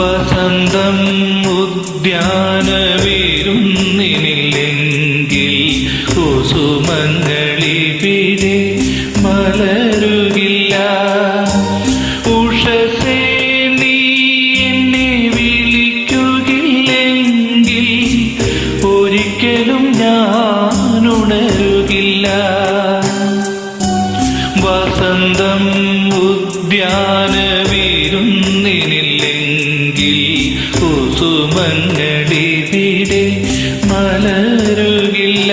വസന്തം ഉദ്യാനവിരുന്നിനില്ലെങ്കിൽ കുസുമങ്ങളിവിടെ മലരുകില്ല കുസുമങ്ങളിവിടെ മലരുകില്ല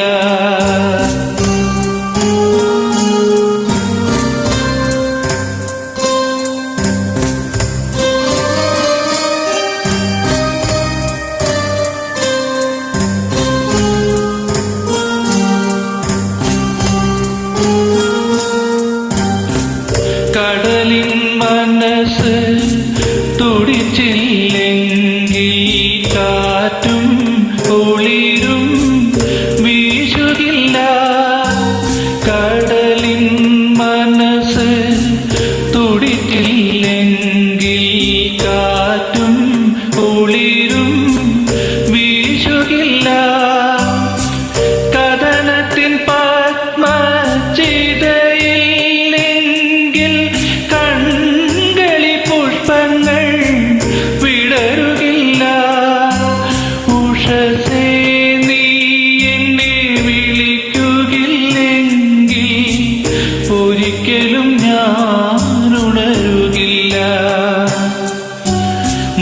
കടലിൻ മനസ്സ് തുടിച്ചില്ലെങ്കിൽ കാറ്റും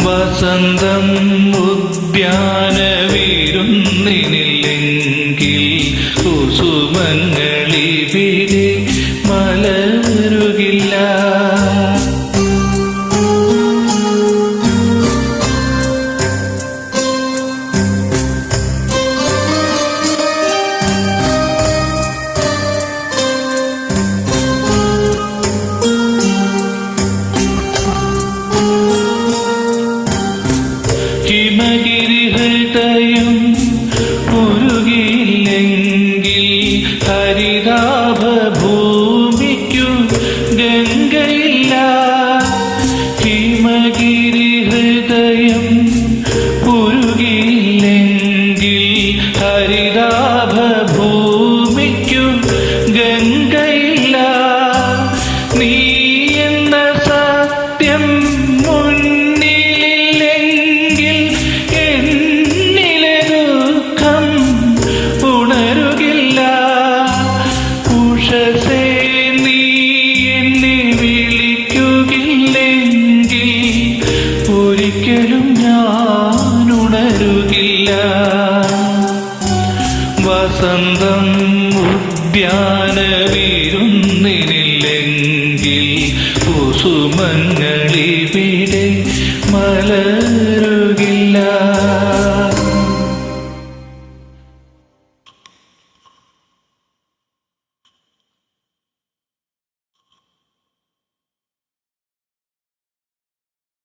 വസന്തം ഉദ്യാന വിരുന്നിനില്ലെങ്കിൽ കുസുമങ്ങളിവിടെ മലരുകില്ല ഉരുകിയില്ലെങ്കിൽ ഹരിതാഭ ഭൂമിക്കു ഗംഗയില്ല ഹിമഗിരി ഹൃദയം ഒരിക്കലും ഞാൻ ഉണരുകില്ല വസന്തം ഉദ്യാനവിരുന്നിനില്ലെങ്കിൽ കുസുമങ്ങളിവിടെ മലരുകില്ല.